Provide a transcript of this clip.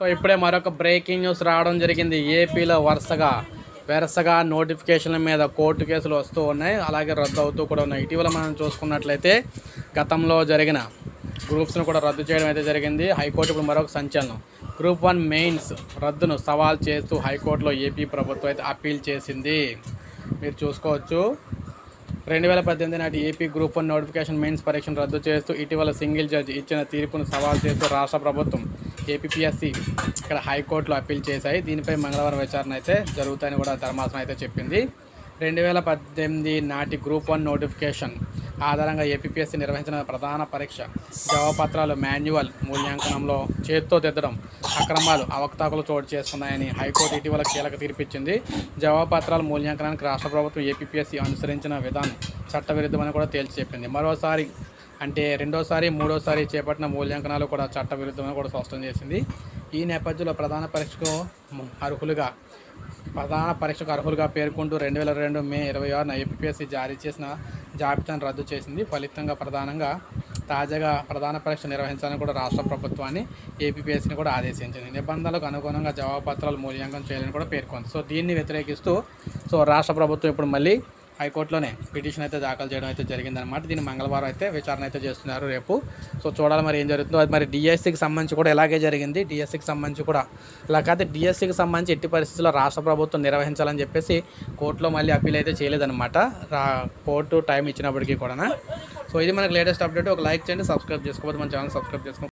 So ఇప్పుడే మరొక breaking news రావడం జరిగింది. ఏపీలో వరుసగా వరుసగా నోటిఫికేషన్ల మీద కోర్టు కేసులు వస్తూ ఉన్నాయి. అలాగే రద్దు అవుతూ కూడా ఉన్నాయి. ఇటీవల మనం చూసుకున్నట్లయితే గతంలో జరిగిన గ్రూప్స్ను కూడా రద్దు చేయడం అయితే జరిగింది. హైకోర్టు ఇప్పుడు మరొక సంచలనం. గ్రూప్ వన్ మెయిన్స్ రద్దును సవాల్ చేస్తూ హైకోర్టులో ఏపీ ప్రభుత్వం అయితే అప్పీల్ చేసింది. మీరు చూసుకోవచ్చు. రెండు వేల పద్దెనిమిది నాటి AP group one notification mains పరీక్షను రద్దు చేస్తూ ఇటీవల సింగిల్ జడ్జి ఇచ్చిన తీర్పును సవాల్ చేస్తూ రాష్ట్ర ప్రభుత్వం ఏపీపీఎస్సీ ఇక్కడ హైకోర్టులో అప్పీల్ చేశాయి. దీనిపై మంగళవారం విచారణ అయితే జరుగుతాయని కూడా ధర్మాసనం అయితే చెప్పింది. రెండు వేల పద్దెనిమిది నాటి గ్రూప్ వన్ నోటిఫికేషన్ ఆధారంగా ఏపీఎస్సి నిర్వహించిన ప్రధాన పరీక్ష జవాబపత్రాలు మాన్యువల్ మూల్యాంకనంలో చేత్తో దిద్దడం అక్రమాలు అవకతవకలు చోటు చేసుకున్నాయని హైకోర్టు ఇటీవల కీలక తీర్పిచ్చింది. జవాబపత్రాల మూల్యాంకనానికి రాష్ట్ర ప్రభుత్వం ఏపీఎస్సి అనుసరించిన విధానం చట్టవిరుద్ధమని కూడా తేల్చి చెప్పింది. మరోసారి అంటే రెండోసారి మూడోసారి చేపట్టిన మూల్యాంకనాలు కూడా చట్టవిరుద్ధమని కూడా స్పష్టం చేసింది. ఈ నేపథ్యంలో ప్రధాన పరీక్షకు అర్హులుగా ప్రధాన పరీక్షకు అర్హులుగా పేర్కొంటూ రెండు వేల రెండు మే ఇరవై ఆరున ఏపీఎస్సీ జారీ చేసిన జాబితాను రద్దు చేసింది. ఫలితంగా ప్రధానంగా తాజాగా ప్రధాన పరీక్ష నిర్వహించాలని కూడా రాష్ట్ర ప్రభుత్వాన్ని ఏపీఎస్సీని కూడా ఆదేశించింది. నిబంధనలకు అనుగుణంగా జవాబు పత్రాలు మూల్యాంకనం చేయాలని కూడా పేర్కొంది. సో దీన్ని వ్యతిరేకిస్తూ సో రాష్ట్ర ప్రభుత్వం ఇప్పుడు మళ్ళీ హైకోర్టులోనే పిటిషన్ అయితే దాఖలు చేయడం అయితే జరిగిందనమాట దీన్ని మంగళవారం అయితే విచారణ అయితే చేస్తున్నారు రేపు. సో చూడాలి మరి ఏం జరుగుతుందో. అది మరి డిఎస్సికి సంబంధించి కూడా ఇలాగే జరిగింది. డిఎస్సికి సంబంధించి కూడా ఇలా కాకపోతే డిఎస్సికి సంబంధించి ఎట్టి పరిస్థితుల్లో రాష్ట్ర ప్రభుత్వం నిర్వహించాలని చెప్పేసి కోర్టులో మళ్ళీ అప్పీల్ అయితే చేయలేదన్నమాట. రా కోర్టు టైం ఇచ్చినప్పటికీ కూడా సో ఇది మనకి లేటెస్ట్ అప్డేట్. ఒక లైక్ చేయండి సబ్స్క్రైబ్ చేసుకోవద్దు మన ఛానల్ సబ్స్క్రైబ్ చేసుకోండి.